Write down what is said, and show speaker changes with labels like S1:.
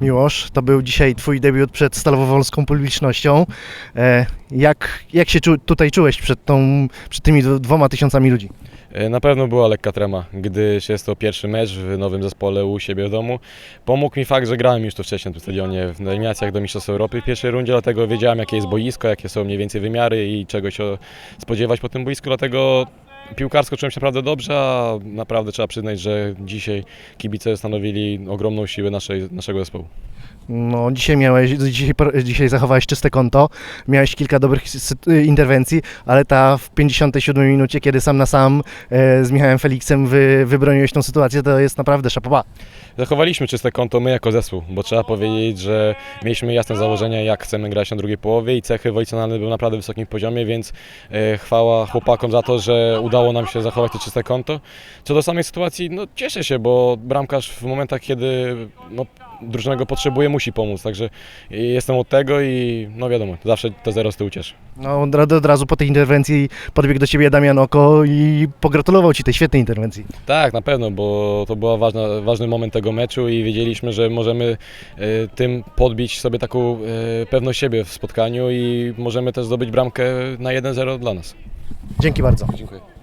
S1: Miłosz, to był dzisiaj Twój debiut przed Stalowowolską publicznością. E, jak, jak się czu, tutaj czułeś przed, tą, przed tymi dw- dwoma tysiącami ludzi?
S2: E, Na pewno była lekka trema, gdyż jest to pierwszy mecz w nowym zespole u siebie w domu. Pomógł mi fakt, że grałem już tu wcześniej w stadionie w eliminacjach do Mistrzostw Europy w pierwszej rundzie, dlatego wiedziałem jakie jest boisko, jakie są mniej więcej wymiary i czego się spodziewać po tym boisku, dlatego piłkarsko czułem się naprawdę dobrze, a naprawdę trzeba przyznać, że dzisiaj kibice stanowili ogromną siłę naszej, naszego zespołu.
S1: No, dzisiaj miałeś, dzisiaj, dzisiaj zachowałeś czyste konto, miałeś kilka dobrych sy- interwencji, ale ta w 57 minucie, kiedy sam na sam e, z Michałem Feliksem wy, wybroniłeś tą sytuację, to jest naprawdę szapoba.
S2: Zachowaliśmy czyste konto my jako zespół, bo trzeba powiedzieć, że mieliśmy jasne założenia, jak chcemy grać na drugiej połowie i cechy wolicjonalne były naprawdę wysokim poziomie, więc e, chwała chłopakom za to, że udało nam się zachować to czyste konto. Co do samej sytuacji, no cieszę się, bo bramkarz w momentach, kiedy no, drużyna go potrzebuje, musi pomóc, także jestem od tego i no wiadomo, zawsze to zero z tyłu cieszy.
S1: No, od, razu- od razu po tej interwencji podbiegł do Ciebie Damian Oko i pogratulował Ci tej świetnej interwencji.
S2: Tak, na pewno, bo to był ważny moment tego meczu i wiedzieliśmy, że możemy e, tym podbić sobie taką e, pewność siebie w spotkaniu i możemy też zdobyć bramkę na 1-0 dla nas.
S1: Dzięki bardzo.
S2: Dziękuję.